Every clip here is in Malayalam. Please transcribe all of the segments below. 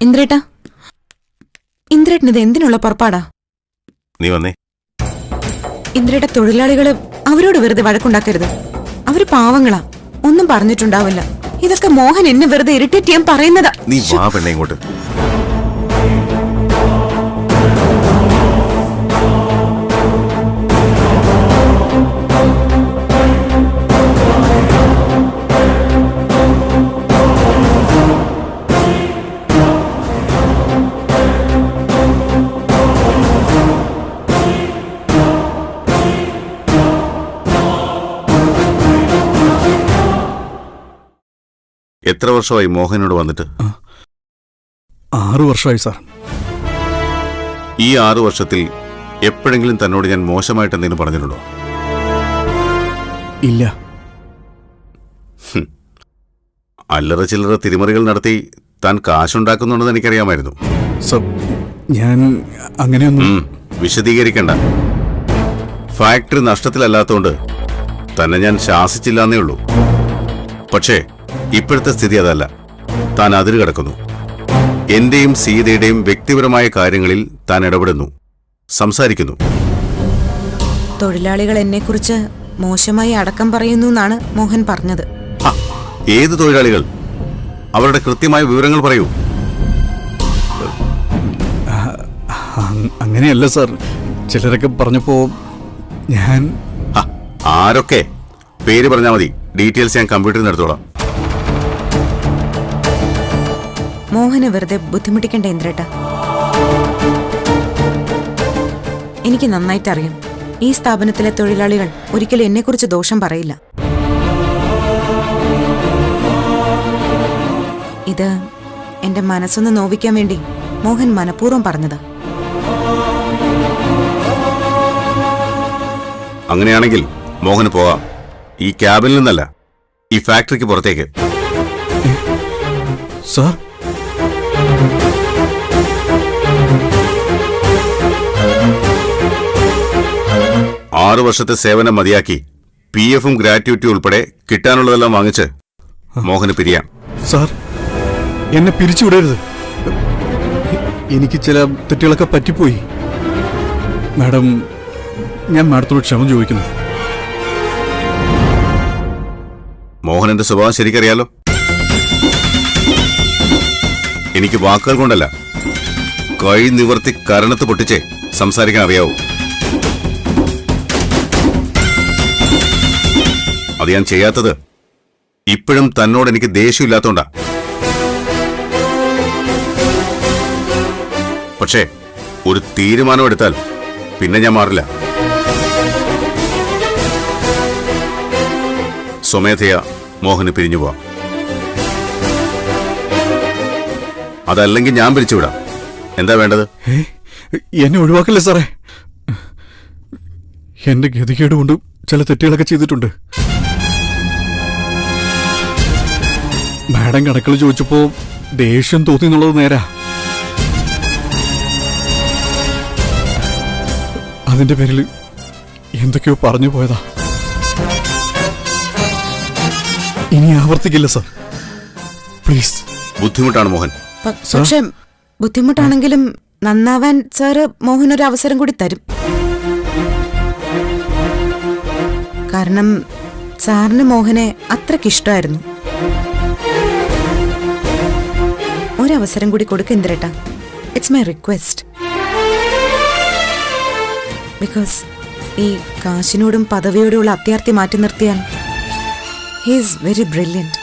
ഇന്ദ്രേട്ടാ? ഇന്ദ്രേട്ടൻ ഇത് എന്തിനുള്ള പുറപ്പാടാ? നീ വന്നേ. ഇന്ദ്രയുടെ തൊഴിലാളികൾ അവരോട് വെറുതെ വഴക്കുണ്ടാക്കരുത്. അവർ പാവങ്ങളാ. ഒന്നും പറഞ്ഞിട്ടുണ്ടാവില്ല. ഇതൊക്കെ മോഹൻ എന്നെ വെറുതെ ഇറിറ്റേറ്റ് ചെയ്യാൻ പറയുന്നതാ. നീ വാ പെണ്ണെ ഇങ്ങോട്ട്. എത്ര വർഷമായി മോഹനോട് വന്നിട്ട്? ആറു വർഷമായി സാർ. ഈ ആറു വർഷത്തിൽ എപ്പോഴെങ്കിലും തന്നോട് ഞാൻ മോശമായിട്ട് എന്തെങ്കിലും പറഞ്ഞിട്ടുണ്ടോ? ഇല്ല. അല്ലറ ചില്ലറ തിരിമറികൾ നടത്തി താൻ കാശുണ്ടാക്കുന്നുണ്ടെന്ന് എനിക്കറിയാമായിരുന്നു. ഞാൻ അങ്ങനെയൊന്നും വിശദീകരിക്കണ്ട. ഫാക്ടറി നഷ്ടത്തിലല്ലാത്തതുകൊണ്ട് തന്നെ ഞാൻ ശാസിച്ചില്ലാന്നേ ഉള്ളൂ. പക്ഷേ ഇപ്പോഴത്തെ സ്ഥിതി അതല്ല. താൻ അതിര് കടക്കുന്നു. എന്റെയും സീതയുടെയും വ്യക്തിപരമായ കാര്യങ്ങളിൽ താൻ ഇടപെടുന്നു. സംസാരിക്കുന്നു. തൊഴിലാളികൾ എന്നെക്കുറിച്ച് മോശമായി അടക്കം പറയുന്നു എന്നാണ് മോഹൻ പറഞ്ഞത്. ഏത് തൊഴിലാളികൾ? അവരുടെ കൃത്യമായ വിവരങ്ങൾ പറയൂ. അങ്ങനെയല്ല സാർ. ചിലരൊക്കെ പറഞ്ഞപ്പോ ഞാൻ ആരൊക്കെ? പേര് പറഞ്ഞാൽ മതി. ഡീറ്റെയിൽസ് ഞാൻ കമ്പ്യൂട്ടറിൽ നിന്ന് എടുത്തോളാം. മോഹനെ വെറുതെ ബുദ്ധിമുട്ടിക്കണ്ട ഇന്ദ്രേട്ട. എനിക്ക് നന്നായിട്ട് അറിയാം ഈ സ്ഥാപനത്തിലെ തൊഴിലാളികൾ ഒരിക്കലും എന്നെക്കുറിച്ച് ദോഷം പറയില്ല. ഇത് എന്റെ മനസ്സൊന്ന് നോവിക്കാൻ വേണ്ടി മോഹൻ മനഃപൂർവം പറഞ്ഞതാ. അങ്ങനെയാണെങ്കിൽ മോഹന് പോവാം. ഈ ക്യാബിൽ നിന്നല്ല ഈ ഫാക്ടറിക്ക് പുറത്തേക്ക്. സാർ ആറു വർഷത്തെ സേവനം മതിയാക്കി പി എഫും ഗ്രാറ്റുവിറ്റി ഉൾപ്പെടെ കിട്ടാനുള്ളതെല്ലാം വാങ്ങിച്ച് മോഹന് പിരിയാം. സാർ എന്നെ പിരിച്ചുവിടരുത്. എനിക്ക് ചില തെറ്റുകളൊക്കെ പറ്റിപ്പോയി. മാഡം ഞാൻ മാഡത്തോട് ക്ഷമ ചോദിക്കുന്നു. മോഹനന്റെ സ്വഭാവം ശരിക്കറിയാലോ? എനിക്ക് വാക്കുകൾ കൊണ്ടല്ല. കൈ നിവർത്തി കരണത്ത് പൊട്ടിച്ചേ സംസാരിക്കാൻ അറിയാവൂ. അത് ഞാൻ ചെയ്യാത്തത്. ഇപ്പോഴും തന്നോട് എനിക്ക് ദേഷ്യമില്ലാത്തോണ്ടാ. പക്ഷേ ഒരു തീരുമാനമെടുത്താൽ പിന്നെ ഞാൻ മാറില്ല. സ്വമേധയ മോഹന് പിരിഞ്ഞു പോവാം. അതല്ലെങ്കിൽ ഞാൻ പിരിച്ചുവിടാം എന്താ വേണ്ടത്? എന്നെ ഒഴിവാക്കല്ലേ സാറേ? എന്റെ ഗതികേട് കൊണ്ട് ചില തെറ്റുകളൊക്കെ ചെയ്തിട്ടുണ്ട്. മാഡം കണക്കിൽ ചോദിച്ചപ്പോ ദേഷ്യം തോന്നി എന്നുള്ളത് നേരാ. അതിന്റെ പേരിൽ എന്തൊക്കെയോ പറഞ്ഞു പോയതാ. ഇനി ആവർത്തിക്കില്ല സർ. പ്ലീസ്. ബുദ്ധിമുട്ടാണ് മോഹൻ. പക്ഷേ ബുദ്ധിമുട്ടാണെങ്കിലും നന്നാവാൻ സാറ് മോഹൻ ഒരു അവസരം കൂടി തരും. കാരണം സാറിന് മോഹനെ അത്രയ്ക്ക് ഇഷ്ടമായിരുന്നു. ഒരവസരം കൂടി കൊടുക്ക ഇന്ദ്രേട്ട. ഇറ്റ്സ് മൈ റിക്വസ്റ്റ് ബിക്കോസ് ഈ കാശിനോടും പദവിയോടുമുള്ള അത്യാർത്ഥി മാറ്റി നിർത്തിയാൽ ഹീസ് വെരി ബ്രില്യന്റ്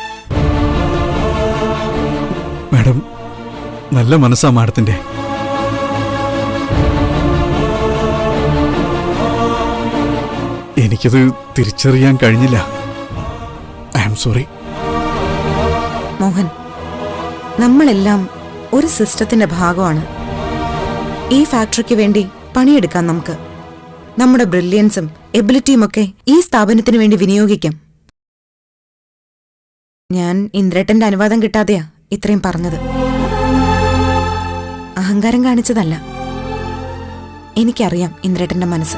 മാഡം നല്ല മനസ്സാ മാഡത്തിന്റെ. എനിക്കത് തിരിച്ചറിയാൻ കഴിഞ്ഞില്ല. ഐ ആം സോറി മോഹൻ നമ്മളെല്ലാം ഒരു സിസ്റ്റത്തിന്റെ ഭാഗമാണ്. ഈ ഫാക്ടറിക്ക് വേണ്ടി പണിയെടുക്കാം നമുക്ക്. നമ്മുടെ ബ്രില്യൻസും എബിലിറ്റിയും ഒക്കെ ഈ സ്ഥാപനത്തിന് വേണ്ടി വിനിയോഗിക്കാം. ഞാൻ ഇന്ദ്രേട്ടന്റെ അനുവാദം കിട്ടാതെയാ ഇത്രയും പറഞ്ഞത്. അഹങ്കാരം കാണിച്ചതല്ല. എനിക്കറിയാം ഇന്ദ്രേട്ടന്റെ മനസ്സ്.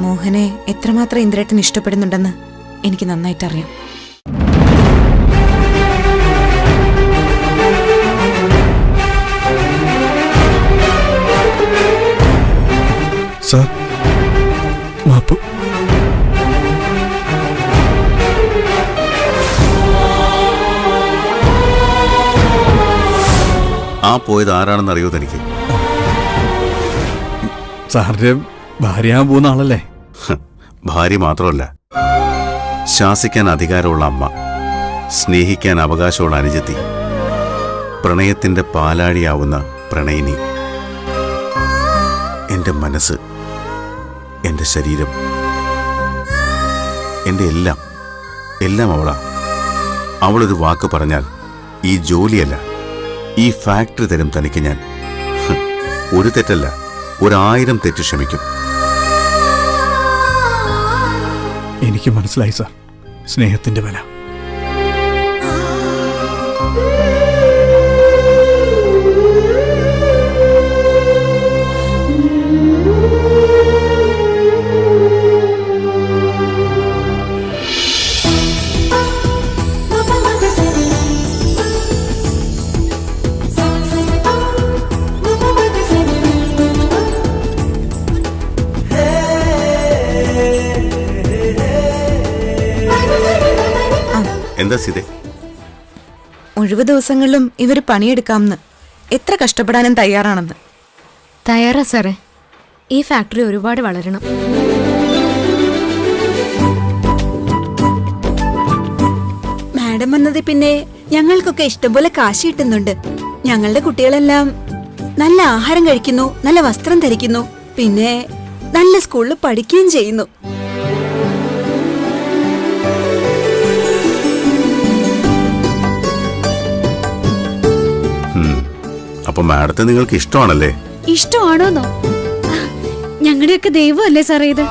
മോഹനെ എത്രമാത്രം ഇന്ദ്രേട്ടൻ ഇഷ്ടപ്പെടുന്നുണ്ടെന്ന് എനിക്ക് നന്നായിട്ടറിയാം. സാർ. മാപ്പ് ആ പോയത് ആരാണെന്ന് അറിയോ തനിക്ക്? സാറിന്റെ ഭാര്യയാൻ പോകുന്ന ആളല്ലേ? ഭാര്യ മാത്രമല്ല. ശാസിക്കാൻ അധികാരമുള്ള അമ്മ സ്നേഹിക്കാൻ അവകാശമുള്ള അനുജത്തി പ്രണയത്തിന്റെ പാലാഴിയാവുന്ന പ്രണയിനി. എന്റെ മനസ്സ് എന്റെ ശരീരം. എന്റെ എല്ലാം എല്ലാം അവളാ. അവളൊരു വാക്ക് പറഞ്ഞാൽ ഈ ജോലിയല്ല ഈ ഫാക്ടറി തരും തനിക്ക് ഞാൻ. ഒരു തെറ്റല്ല ഒരായിരം തെറ്റ് ക്ഷമിക്കും. എനിക്ക് മനസ്സിലായി സാർ. സ്നേഹത്തിന്റെ വില. എന്താ സ്ഥിതി? ഒഴിവ് ദിവസങ്ങളിലും ഇവർ പണിയെടുക്കാമെന്ന് എത്ര കഷ്ടപ്പെടാനും തയ്യാറാണെന്ന്. തയ്യാറാ സാറേ. ഈ ഫാക്ടറി ഒരുപാട് വളരണം. മാഡം വന്നത് പിന്നെ ഞങ്ങൾക്കൊക്കെ ഇഷ്ടംപോലെ കാശ് കിട്ടുന്നുണ്ട്. ഞങ്ങളുടെ കുട്ടികളെല്ലാം നല്ല ആഹാരം കഴിക്കുന്നു നല്ല വസ്ത്രം ധരിക്കുന്നു പിന്നെ നല്ല സ്കൂളിൽ പഠിക്കുകയും ചെയ്യുന്നു. അപ്പൊ മാഡത്തെ നിങ്ങൾക്ക് ഇഷ്ടമാണല്ലേ ഇഷ്ടമാണോന്നോ ഞങ്ങളുടെയൊക്കെ ദൈവമല്ലേ സാറേ ഇത്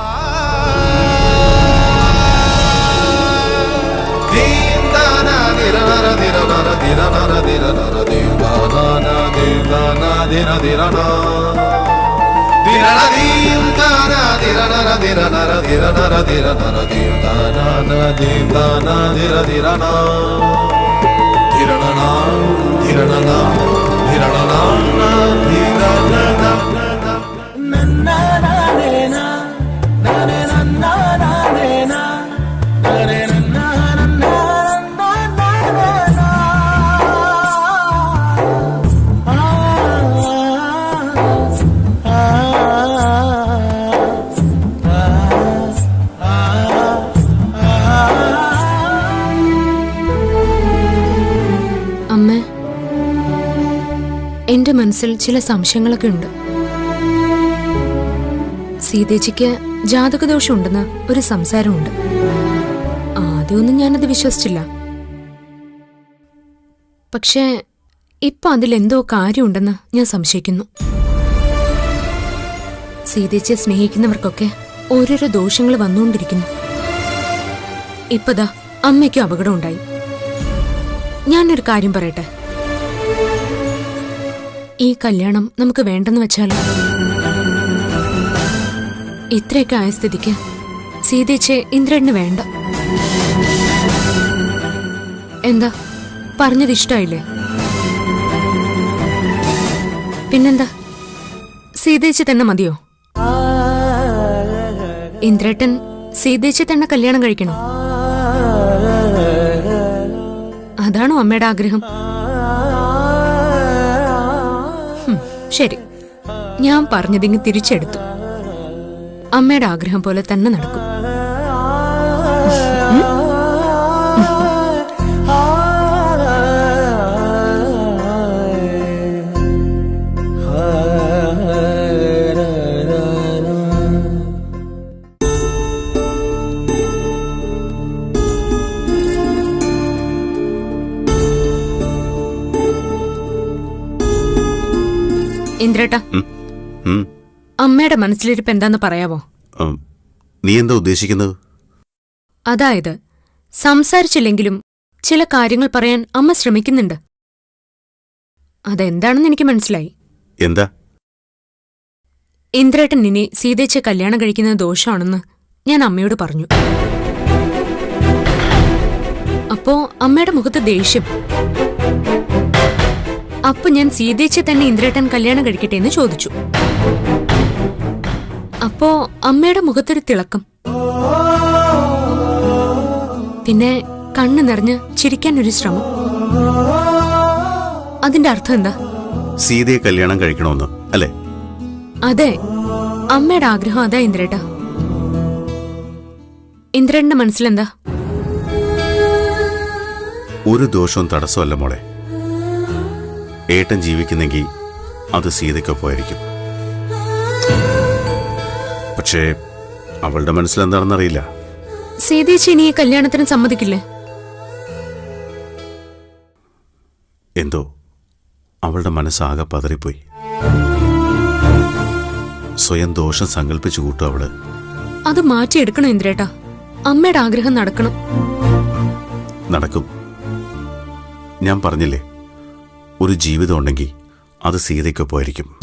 അമ്മ എന്റെ മനസ്സിൽ ചില സംശയങ്ങളൊക്കെ ഉണ്ട്. സീതേച്ചിക്ക് ജാതകദോഷം ഉണ്ടെന്ന് ഒരു സംസാരമുണ്ട്. ആദ്യമൊന്നും ഞാനത് വിശ്വസിച്ചില്ല. പക്ഷേ ഇപ്പൊ അതിലെന്തോ കാര്യമുണ്ടെന്ന് ഞാൻ സംശയിക്കുന്നു. സീതേച്ചിയെ സ്നേഹിക്കുന്നവർക്കൊക്കെ ഓരോരോ ദോഷങ്ങൾ വന്നുകൊണ്ടിരിക്കുന്നു. ഇപ്പതാ അമ്മയ്ക്കും അപകടമുണ്ടായി. ഞാനൊരു കാര്യം പറയട്ടെ? ഈ കല്യാണം നമുക്ക് വേണ്ടെന്ന് വെച്ചാലോ? ഇത്രയൊക്കെ ആയ സ്ഥിതിക്ക് സീതേച്ചെ ഇന്ദ്രന് വേണ്ട. എന്താ? പറഞ്ഞത് ഇഷ്ടായില്ലേ? പിന്നെന്താ? സീതേച്ചി തന്നെ മതിയോ? ഇന്ദ്രേട്ടൻ സീതേച്ചി തന്നെ കല്യാണം കഴിക്കണോ? അതാണോ അമ്മയുടെ ആഗ്രഹം? ശരി. ഞാൻ പറഞ്ഞതിങ്ങ് തിരിച്ചെടുത്തു. അമ്മയുടെ ആഗ്രഹം പോലെ തന്നെ നടക്കും. ഉം. അമ്മയുടെ മനസ്സിലിരിപ്പ് എന്താന്ന് പറയാവോ? നീ എന്താ ഉദ്ദേശിക്കുന്നത്? അതായത് സംസാരിച്ചില്ലെങ്കിലും ചില കാര്യങ്ങൾ പറയാൻ അമ്മ ശ്രമിക്കുന്നുണ്ട്. അതെന്താണെന്ന് എനിക്ക് മനസ്സിലായി. എന്താ? ഇന്ദ്രേട്ടൻ നിന്നെ സീതേച്ച കല്യാണം കഴിക്കുന്നത് ദോഷമാണെന്ന് ഞാൻ അമ്മയോട് പറഞ്ഞു. അപ്പോ അമ്മയുടെ മുഖത്ത് ദേഷ്യം. അപ്പൊ ഞാൻ സീതേച്ചെ തന്നെ ഇന്ദ്രേട്ടൻ കല്യാണം കഴിക്കട്ടെ എന്ന് ചോദിച്ചു. അപ്പൊ അമ്മയുടെ മുഖത്തൊരു തിളക്കം. പിന്നെ കണ്ണു നിറഞ്ഞ് ചിരിക്കാൻ ഒരു ശ്രമം. അതിന്റെ അർത്ഥം എന്താ? സീതയെ കല്യാണം കഴിക്കണമെന്ന് അല്ലേ? അതെ. അമ്മയുടെ ആഗ്രഹം അതാ ഇന്ദ്രേട്ടാ. ഇന്ദ്രന്റെ മനസ്സിലെന്താ? ഒരു ദോഷവും തടസ്സമല്ല മോളെ. ഏട്ടൻ ജീവിക്കുന്നെങ്കിൽ അത് സീതയ്ക്കൊപ്പമായിരിക്കും പക്ഷേ അവളുടെ മനസ്സിലെന്താണെന്നറിയില്ല. സീതേച്ചി ഇനി കല്യാണത്തിന് സമ്മതിക്കില്ലേ? എന്തോ? അവളുടെ മനസ്സാകെ പതറിപ്പോയി. സ്വയം ദോഷം സങ്കല്പിച്ചു കൂട്ടും അവൾ. അത് മാറ്റിയെടുക്കണം ഇന്ദ്രേട്ടാ. അമ്മയുടെ ആഗ്രഹം നടക്കണം. നടക്കും. ഞാൻ പറഞ്ഞില്ലേ? ഒരു ജീവിതം ഉണ്ടെങ്കിൽ അത് സീതയ്ക്കൊപ്പമായിരിക്കും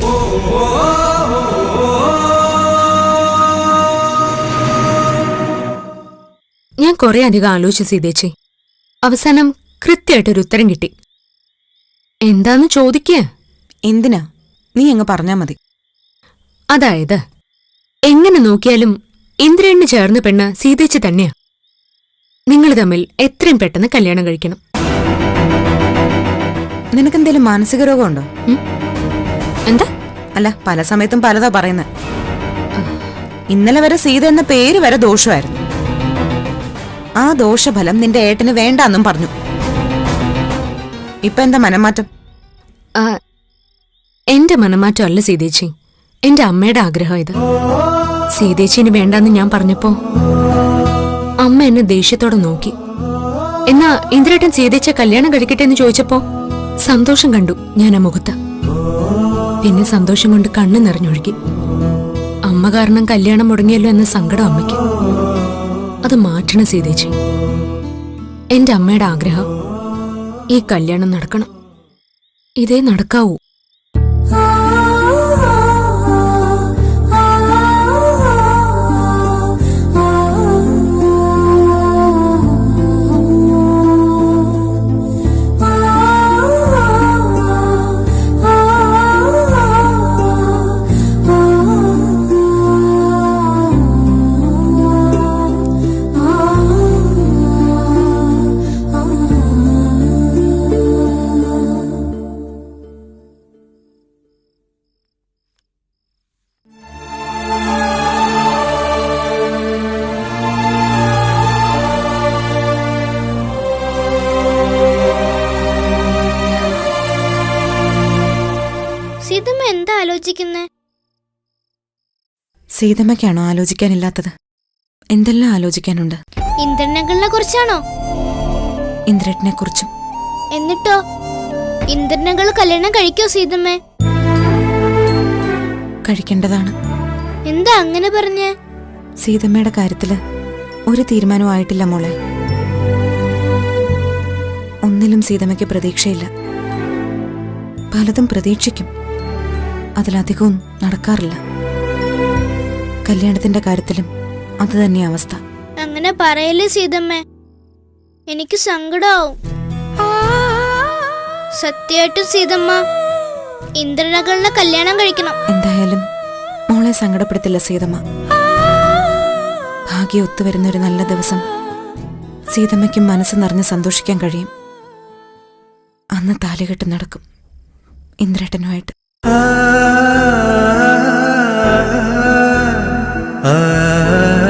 ഞാൻ കുറെ അധികം ആലോചിച്ചു സീതേച്ചി. അവസാനം കൃത്യമായിട്ടൊരു ഉത്തരം കിട്ടി. എന്താന്ന് ചോദിക്കുക എന്തിനാ? നീ അങ്ങ് പറഞ്ഞാ മതി. അതായത് എങ്ങനെ നോക്കിയാലും ഇന്ദ്രന് ചേർന്ന പെണ്ണ് സീതേച്ചി തന്നെയാ. നിങ്ങൾ തമ്മിൽ എത്രയും പെട്ടെന്ന് കല്യാണം കഴിക്കണം. നിനക്കെന്തേലും മാനസിക രോഗമുണ്ടോ? എന്താ? അല്ല പല സമയത്തും പലതാ പറയുന്നത് ഇന്നലെ വരെ സീത എന്ന പേര് വരെ ദോഷമായിരുന്നു. ആ ദോഷഫലം നിന്റെ ഏട്ടന് വേണ്ടെന്നും പറഞ്ഞു. ഇപ്പൊ എന്താ മനംമാറ്റം? എന്റെ എന്റെ മനമാറ്റമല്ല സീതേച്ചി. എന്റെ അമ്മയുടെ ആഗ്രഹം ഇത്. സീതേച്ചിന് വേണ്ടെന്ന് ഞാൻ പറഞ്ഞപ്പോ അമ്മ എന്നെ ദേഷ്യത്തോടെ നോക്കി. എന്നാ ഇന്ദ്രേട്ടൻ സീതേച്ച കല്യാണം കഴിക്കട്ടെ എന്ന് ചോദിച്ചപ്പോ സന്തോഷം കണ്ടു ഞാൻ ആ മുഖത്ത്. പിന്നെ സന്തോഷം കൊണ്ട് കണ്ണു നിറഞ്ഞൊഴുകി. അമ്മ കാരണം കല്യാണം മുടങ്ങിയല്ലോ എന്ന സങ്കടം അമ്മയ്ക്ക്. അത് മാറ്റണം സീതേച്ചി. എന്റെ അമ്മയുടെ ആഗ്രഹം ഈ കല്യാണം നടക്കണം. ഇതേ നടക്കാവൂ. സീതമ്മ എന്താ ആലോചിക്കുന്നേ? സീതമ്മയ്ക്കാണോ ആലോചിക്കാനില്ലാത്തത്? എന്തെല്ലാം ആലോചിക്കാനുണ്ട്? ഇന്ദ്രനകളിനെ കുറിച്ചാണോ? ഇന്ദ്രനെ കുറിച്ചും എന്നിട്ടോ? ഇന്ദ്രനകൾ കല്യാണം കഴിക്കോ സീതമ്മേ? കഴിക്കേണ്ടതാണ്. എന്താ അങ്ങനെ പറഞ്ഞേ? സീതമ്മയുടെ കാര്യത്തിൽ ഒരു തീരുമാനവും ആയിട്ടില്ല മോളെ. ഒന്നിലും സീതമ്മയ്ക്ക് പ്രതീക്ഷയില്ല. പലതും പ്രതീക്ഷിക്കും. അതിലധികവും നടക്കാറില്ല. കല്യാണത്തിന്റെ കാര്യത്തിലും അത് തന്നെ അവസ്ഥ. അങ്ങനെ പറയല്ലേ സീതമ്മേ. എനിക്ക് സങ്കടാവും. സത്യമായിട്ടും സീതമ്മ ഇന്ദ്രനകളിനെ കല്യാണം കഴിക്കണം. എന്തായാലും മോളെ സങ്കടപ്പെടുത്തില്ല സീതമ്മ. ഭാഗ്യം ഒത്തുവരുന്ന ഒരു നല്ല ദിവസം സീതമ്മയ്ക്കും മനസ്സ് നിറഞ്ഞ് സന്തോഷിക്കാൻ കഴിയും. അന്ന് താലികെട്ട് നടക്കും ഇന്ദ്രേട്ടനുമായിട്ട്. ah, ah, ah, ah.